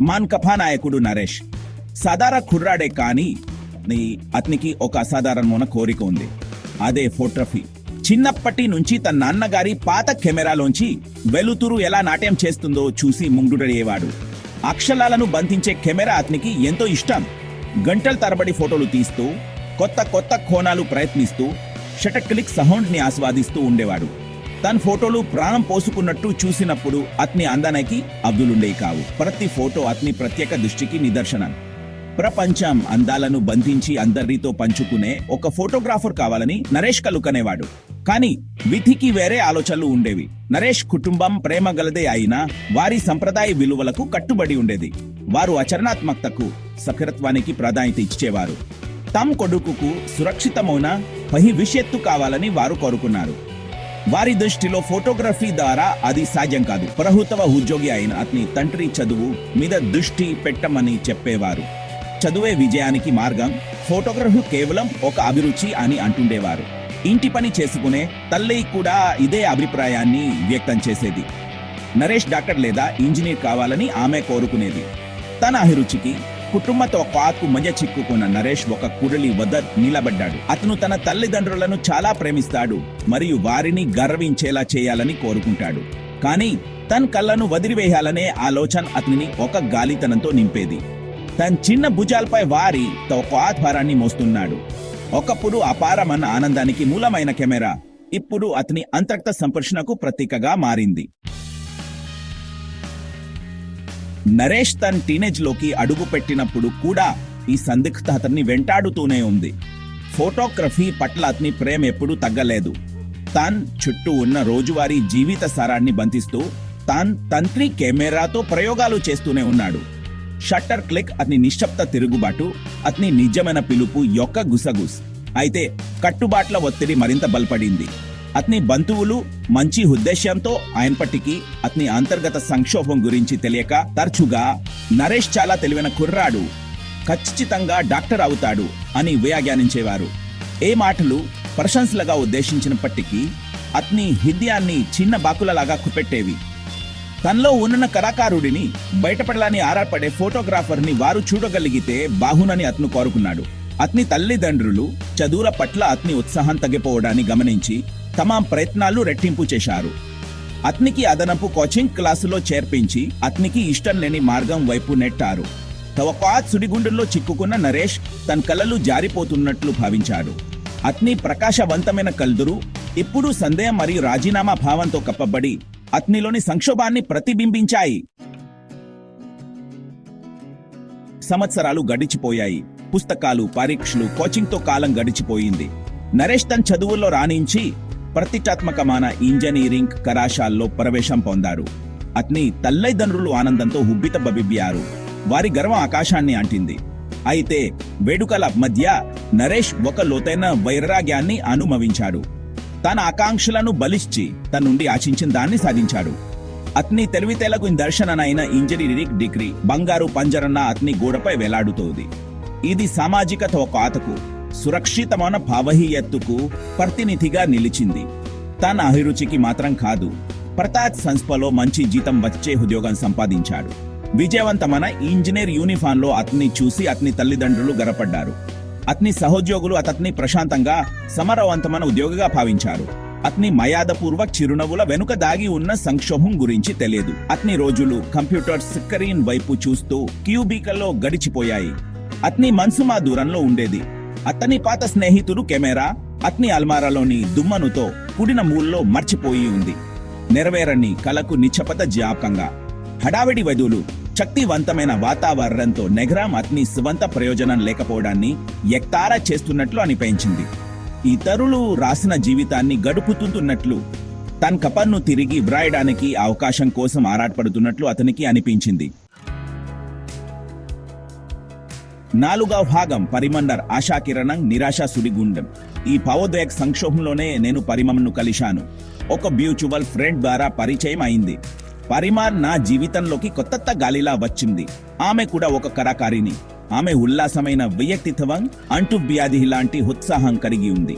మాన్కఫా నాయకుడు నరేష్. సాధారణ కుర్రాడే కానీ అతనికి ఒక అసాధారణమైన కోరిక ఉంది. అదే ఫోటోగ్రఫీ. చిన్నప్పటి నుంచి తన నాన్నగారి పాత కెమెరాలోంచి వెలుతురు ఎలా నాట్యం చేస్తుందో చూసి ముంగుడయ్యేవాడు అక్షరాలను బంధించే కెమెరా అతనికి ఎంతో ఇష్టం. గంటల తరబడి ఫోటోలు తీస్తూ కొత్త కొత్త కోణాలు ప్రయత్నిస్తూ షటర్ క్లిక్ ఆస్వాదిస్తూ ఉండేవాడు. తన ఫోటోలు ప్రాణం పోసుకున్నట్టు చూసినప్పుడు అతని అందానికి అబ్దులుండే కావు. ప్రతి ఫోటో అతని ప్రత్యేక దృష్టికి నిదర్శనం. ప్రపంచం అందాలను బంధించి అందరితో పంచుకునే ఒక ఫోటోగ్రాఫర్ కావాలని నరేష్ కలుకనేవాడు. కానీ విధికి వేరే ఆలోచనలు ఉండేవి. నరేష్ కుటుంబం ప్రేమ గలదే అయినా వారి సంప్రదాయ విలువలకు కట్టుబడి ఉండేది. వారు ఆచరణాత్మకతకు సఖరత్వానికి ప్రాధాన్యత ఇచ్చేవారు. తమ్ కొడుకుకు సురక్షితమైన విషయత్తు కావాలని వారు కోరుకున్నారు. వారి దృష్టిలో ఫోటోగ్రఫీ ద్వారా అది సాధ్యం కాదు. ప్రభుత్వ ఉద్యోగి అయిన అతని తండ్రి చదువు మీద దృష్టి పెట్టమని చెప్పేవారు. చదువే విజయానికి మార్గం. ఫోటోగ్రఫీ కేవలం ఒక అభిరుచి అని అంటుండేవారు. ఇంటి పని చేసుకునే తల్లి కూడా ఇదే అభిప్రాయాన్ని వ్యక్తం చేసేది. నరేష్ డాక్టర్ లేదా ఇంజనీర్ కావాలని ఆమె కోరుకునేది. తన అభిరుచికి కుటుంబంతో కాకు మధ్య చిక్కుకున్న నరేష్ ఒక కురళి వద్ద నిలబడ్డాడు. అతను తన తల్లిదండ్రులను చాలా ప్రేమిస్తాడు మరియు వారిని గర్వించేలా చేయాలని కోరుకుంటాడు. కానీ తన కళ్ళను వదిలివేయాలనే ఆలోచన అతనిని ఒక గాలితనంతో నింపేది. తన చిన్న భుజాలపై వారి ఒక ఆధ్వారాన్ని మోస్తున్నాడు. ఒకప్పుడు అపారమన్న ఆనందానికి మూలమైన కెమెరా ఇప్పుడు అతని అంతర్గత సంపర్షణకు ప్రతీకగా మారింది. నరేష్ తన టీనేజ్లోకి అడుగు పెట్టినప్పుడు కూడా ఈ సందిగ్ధత అతన్ని వెంటాడుతూనే ఉంది. ఫోటోగ్రఫీ పట్ల అతని ప్రేమ ఎప్పుడూ తగ్గలేదు. తాన్ చుట్టూ ఉన్న రోజువారీ జీవిత సారాన్ని బంధిస్తూ తాన్ తంత్రి కెమెరాతో ప్రయోగాలు చేస్తూనే ఉన్నాడు. షట్టర్ క్లిక్ అతని నిశ్శబ్ద తిరుగుబాటు అతని నిజమైన పిలుపు యొక్క గుసగుస్. అయితే కట్టుబాట్ల ఒత్తిడి మరింత బలపడింది. అతని బంధువులు మంచి ఉద్దేశ్యంతో ఆయనపటికి అతని అంతర్గత సంక్షోభం గురించి తెలియక తరచుగా నరేష్ చాలా తెలివైన కుర్రాడు ఖచ్చితంగా డాక్టర్ అవుతాడు అని వ్యాఖ్యానించేవారు. ఏ మాటలు ప్రశంసలుగా ఉద్దేశించినప్పటికీ అతని హృదయాన్ని చిన్న బాకులలాగా కుపెట్టేవి తనలో ఉన్న కళాకారుడిని బయటపడాలని ఆరాటపడే ఫోటోగ్రాఫర్ని వారు చూడగలిగితే బాహునని అతను కోరుకున్నాడు. అతని తల్లిదండ్రులు చదువుల పట్ల అతని ఉత్సాహం తగ్గిపోవడాన్ని గమనించి తమ ప్రయత్నాలు రెట్టింపు చేశారు. అతనికి అదనపు కోచింగ్ క్లాసులో చేర్పించి అతనికి ఇష్టం లేని మార్గం వైపు నెట్టారు. తవకాత్ సుడిగుండుల్లో చిక్కుకున్న నరేష్ తన కళ్ళలు జారిపోతున్నట్లు భావించాడు. అతని ప్రకాశవంతమైన కల్దురు ఇప్పుడు సందేహం మరియు రాజీనామా భావంతో కప్పబడి అతనిలోని సంక్షోభాన్ని ప్రతిబింబించాయి. సంవత్సరాలు గడిచిపోయాయి. పుస్తకాలు పరీక్షలు కోచింగ్తో కాలం గడిచిపోయింది. నరేష్ తన చదువుల్లో రాణించి ప్రతిష్టాత్మకమైన ఇంజనీరింగ్ కళాశాలలో ప్రవేశం పొందారు. అతని తల్లిదండ్రులు ఆనందంతో హుబ్బిత వారి గర్వం ఆకాశాన్ని అంటింది. అయితే వేడుకల మధ్య నరేష్ ఒక లోతైన వైరాగ్యాన్ని అనుభవించాడు. తన ఆకాంక్షలను బలిచ్చి తన నుండి ఆశించిన దాన్ని సాధించాడు. అతని తెలివితేలకు దర్శననైన ఇంజనీరింగ్ డిగ్రీ బంగారు పంజరన్న అతని గోడపై వేలాడుతోంది. ఇది సామాజిక తోకాతకు సురక్షితమైన భావహీయత్తుకు ప్రతినిధిగా నిలిచింది. తన అభిరుచికి మాత్రం కాదు ప్రతాత్ సంస్థలో మంచి జీతం వచ్చే ఉద్యోగం సంపాదించాడు. విజయవంతమైన ఇంజనీర్ యూనిఫామ్లో అతన్ని చూసి అతని తల్లిదండ్రులు గర్వపడ్డారు. అతని సహోద్యోగులు అతన్ని ప్రశాంతంగా సమరవంతమైన ఉద్యోగిగా భావించారు. అతని మర్యాదపూర్వక చిరునవ్వుల వెనుక దాగి ఉన్న సంక్షోభం గురించి తెలియదు. అతని రోజులు కంప్యూటర్ స్క్రీన్ వైపు చూస్తూ క్యూబికల్లో గడిచిపోయాయి. అతని మనసు మా దూరంలో ఉండేది. అతని పాత స్నేహితుడు కెమెరా అతని అల్మారాలోని దుమ్మనుతో కూడిన మూల్లో మర్చిపోయి ఉంది. నెరవేరని కలకు నిచ్చపత జ్ఞాపకంగా. హడావిడి వధువులు శక్తివంతమైన వాతావరణంతో నెగ్రామ్ అతని స్వంత ప్రయోజనం లేకపోవడాన్ని ఎక్తారా చేస్తున్నట్లు అనిపించింది. ఇతరులు రాసిన జీవితాన్ని గడుపుతున్నట్లు తన కపర్ను తిరిగి వ్రాయడానికి అవకాశం కోసం ఆరాటపడుతున్నట్లు అతనికి అనిపించింది. నాలుగవ భాగం పరిమండర్ ఆశాకిరణం నిరాశ సుడిగుండం ఈ భావోద్వేగ సంక్షోభంలోనే నేను పరిమమ్ను కలిశాను. ఒక బ్యూచువల్ ఫ్రెండ్ ద్వారా పరిచయం అయింది. పరిమార్ నా జీవితంలోకి కొత్త గాలిలా వచ్చింది. ఆమె కూడా ఒక కళాకారిణి ఆమె ఉల్లాసమైన వ్యక్తిత్వం అంటు వ్యాధి లాంటి ఉత్సాహం కలిగి ఉంది.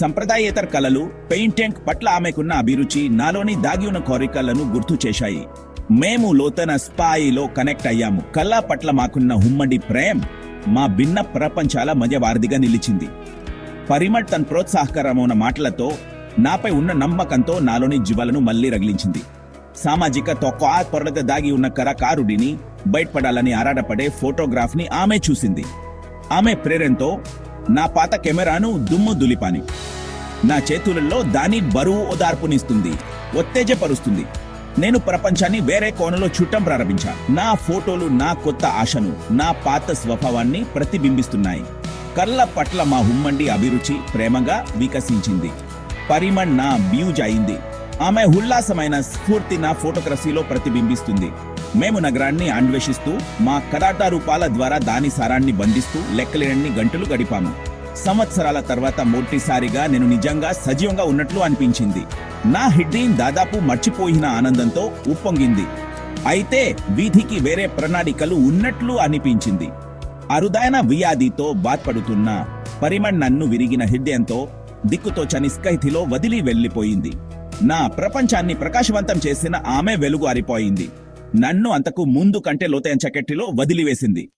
సంప్రదాయేతర కళలు పెయింటింగ్ పట్ల ఆమెకున్న అభిరుచి నాలోని దాగి ఉన్న కోరికలను గుర్తు చేశాయి. మేము లోతన స్థాయిలో కనెక్ట్ అయ్యాము. కళ పట్ల మాకున్న ఉమ్మడి ప్రేమ్ మా భిన్న ప్రపంచాల మధ్య వారధిగా నిలిచింది. పరిమళ్ తన ప్రోత్సాహకరమైన మాటలతో నాపై ఉన్న నమ్మకంతో నాలోని జీవాలను మళ్ళీ రగిలించింది. సామాజిక తొక్క పొరలత దాగి ఉన్న కరకారుడిని బయటపడాలని ఆరాటపడే ఫోటోగ్రాఫ్ని ఆమె చూసింది. ఆమె ప్రేరణతో నా పాత కెమెరాను దుమ్ము దులిపాని. నా చేతులలో దాని బరువు ఓదార్పునిస్తుంది. ఉత్తేజపరుస్తుంది. నేను ప్రపంచాన్ని వేరే కోణంలో చూడటం ప్రారంభించా. నా ఫోటోలు నా కొత్త ఆశను నా పాత స్వభావాన్ని ప్రతిబింబిస్తున్నాయి. కళ్ళ పట్ల మా హుమ్మండి అభిరుచి ప్రేమగా వికసించింది. పరిమణ్ నా బ్యూజ్ అయింది. ఆమె ఉల్లాసమైన స్ఫూర్తి నా ఫోటోగ్రఫీలో ప్రతిబింబిస్తుంది. మేము నగరాన్ని అన్వేషిస్తూ మా కదాటారూపాల ద్వారా దాని సారాన్ని బంధిస్తూ లెక్కలేనన్ని గంటలు గడిపాము. సంవత్సరాల తర్వాత మొదటిసారిగా నేను నిజంగా సజీవంగా ఉన్నట్లు అనిపించింది. నా హిడ్రీన్ దాదాపు మర్చిపోయిన ఆనందంతో ఉప్పొంగింది. అయితే వీధికి వేరే ప్రణాళికలు ఉన్నట్లు అనిపించింది. అరుదైన వ్యాధితో బాధపడుతున్న పరిమణ్ నన్ను విరిగిన హృదయంతో దిక్కుతోచని స్కైతిలో వదిలి వెళ్ళిపోయింది నా ప్రపంచాన్ని ప్రకాశవంతం చేసిన ఆమె వెలుగు ఆరిపోయింది. నన్ను అంతకు ముందు కంటే లోతైన చకెట్టిలో వదిలివేసింది.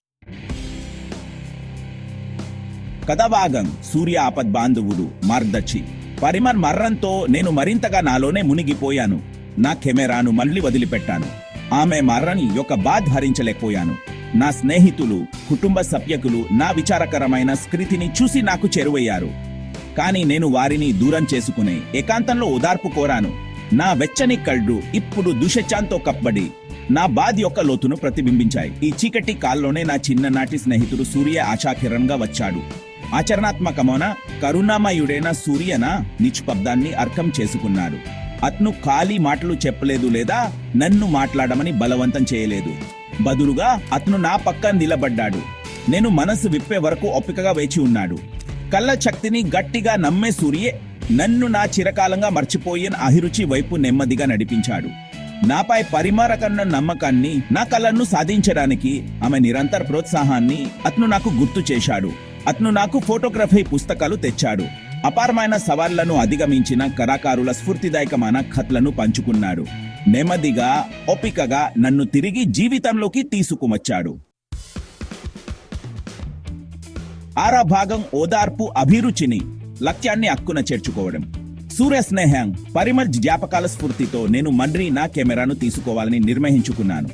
కథభాగం సూర్య ఆపద్ బాంధవుడు మార్గదర్శి పరిమర్ మర్రంతో నేను మరింతగా నాలోనే మునిగిపోయాను. నా కెమెరాను మళ్ళీ వదిలిపెట్టాను. ఆమె మర్రని యొక్క బాధ భరించలేకపోయాను నా స్నేహితులు కుటుంబ సభ్యకులు నా విచారకరమైన స్కృతిని చూసి నాకు చేరువయ్యారు. కానీ నేను వారిని దూరం చేసుకునే ఏకాంతంలో ఓదార్పు కోరాను. నా వెచ్చని కళ్ళు ఇప్పుడు దుషచాంతో కప్పబడి నా బాధ యొక్క లోతును ప్రతిబింబించాయి. ఈ చీకటి కాల్లోనే నా చిన్ననాటి స్నేహితుడు సూర్య ఆశాకిరణ్గా వచ్చాడు. ఆచరణాత్మకమైన? కరుణామయుడైన సూర్యన? నిష్పబ్దాన్ని అర్థం చేసుకున్నాడు. అతను ఖాళీ మాటలు చెప్పలేదు లేదా? నన్ను మాట్లాడమని బలవంతం చేయలేదు. బదులుగా అతను నా పక్కన నిలబడ్డాడు. నేను మనసు విప్పే వరకు ఒప్పికగా వేచి ఉన్నాడు. కళ్ళ శక్తిని గట్టిగా నమ్మే సూర్యే నన్ను నా చిరకాలంగా మర్చిపోయిన అహిరుచి వైపు నెమ్మదిగా నడిపించాడు. నాపై పరిమారకన్న నమ్మకాన్ని నా కళ్ళను సాధించడానికి ఆమె నిరంతర ప్రోత్సాహాన్ని అతను నాకు గుర్తు చేశాడు. అతను నాకు ఫోటోగ్రఫీ పుస్తకాలు తెచ్చాడు. అపారమైన సవాళ్ళను అధిగమించిన కళాకారుల స్ఫూర్తిదాయకమైన కథలను పంచుకున్నాడు. నెమ్మదిగా ఓపికగా నన్ను తిరిగి జీవితంలోకి తీసుకువచ్చాడు. ఆరా భాగం ఓదార్పు అభిరుచిని లక్ష్యాన్ని అక్కున చేర్చుకోవడం. సూర్య స్నేహం పరిమళ్ జ్ఞాపకాల స్ఫూర్తితో నేను మండ్రి నా కెమెరాను తీసుకోవాలని నిర్ణయించుకున్నాను.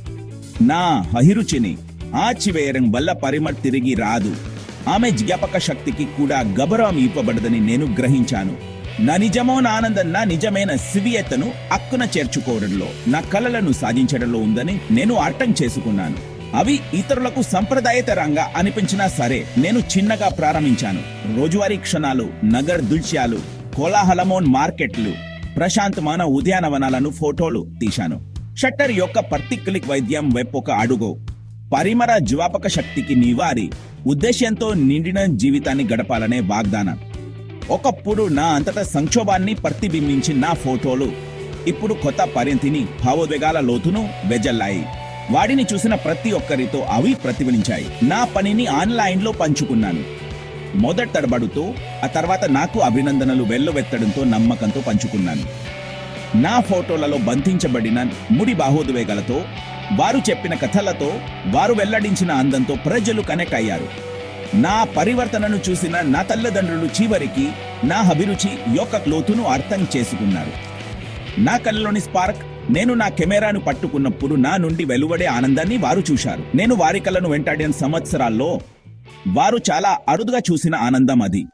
నా అభిరుచిని ఆచివేయడం వల్ల పరిమళ్ తిరిగి రాదు. ఆమె జ్ఞాపక శక్తికి కూడా గబరం ఇవ్వబడదని నేను గ్రహించాను. నా నిజమైన ఆనందం నా నిజమైన సివియతను అక్కున చేర్చుకోవడంలో నా కలలను సాధించడంలో ఉందని నేను అర్థం చేసుకున్నాను. అవి ఇతరులకు సంప్రదాయతరంగా అనిపించినా సరే నేను చిన్నగా ప్రారంభించాను. రోజువారీ క్షణాలు నగర్ దృశ్యాలు కోలాహలమోన్ మార్కెట్లు ప్రశాంతమైన ఉద్యానవనాలను ఫోటోలు తీశాను. షట్టర్ యొక్క పర్టిక్యులిక్ వైద్యం వైపు ఒక అడుగు. పరిమర జ్వాపక శక్తికి నివారి ఉద్దేశ్యంతో నిండిన జీవితాన్ని గడపాలనే వాగ్దానం. ఒకప్పుడు నా అంతటా సంక్షోభాన్ని ప్రతిబింబించి నా ఫోటోలు ఇప్పుడు కొత్త పరిణతిని భావోద్వేగాల లోతును వెజల్లాయి. వాడిని చూసిన ప్రతి ఒక్కరితో అవి ప్రతిఫలించాయి నా పనిని ఆన్లైన్లో పంచుకున్నాను. మొదట తడబడుతూ ఆ తర్వాత నాకు అభినందనలు వెల్లువెత్తడంతో నమ్మకంతో పంచుకున్నాను. నా ఫోటోలలో బంధించబడిన ముడి భావోద్వేగాలతో వారు చెప్పిన కథలతో వారు వెల్లడించిన అందంతో ప్రజలు కనెక్ట్ అయ్యారు నా పరివర్తనను చూసిన నా తల్లిదండ్రులు చివరికి నా అభిరుచి యొక్క లోతును అర్థం చేసుకున్నారు. నా కళ్ళలోని స్పార్క్ నేను నా కెమెరాను పట్టుకున్నప్పుడు నా నుండి వెలువడే ఆనందాన్ని వారు చూశారు. నేను వారి కళ్ళను వెంటాడిన సంవత్సరాల్లో వారు చాలా అరుదుగా చూసిన ఆనందం అది.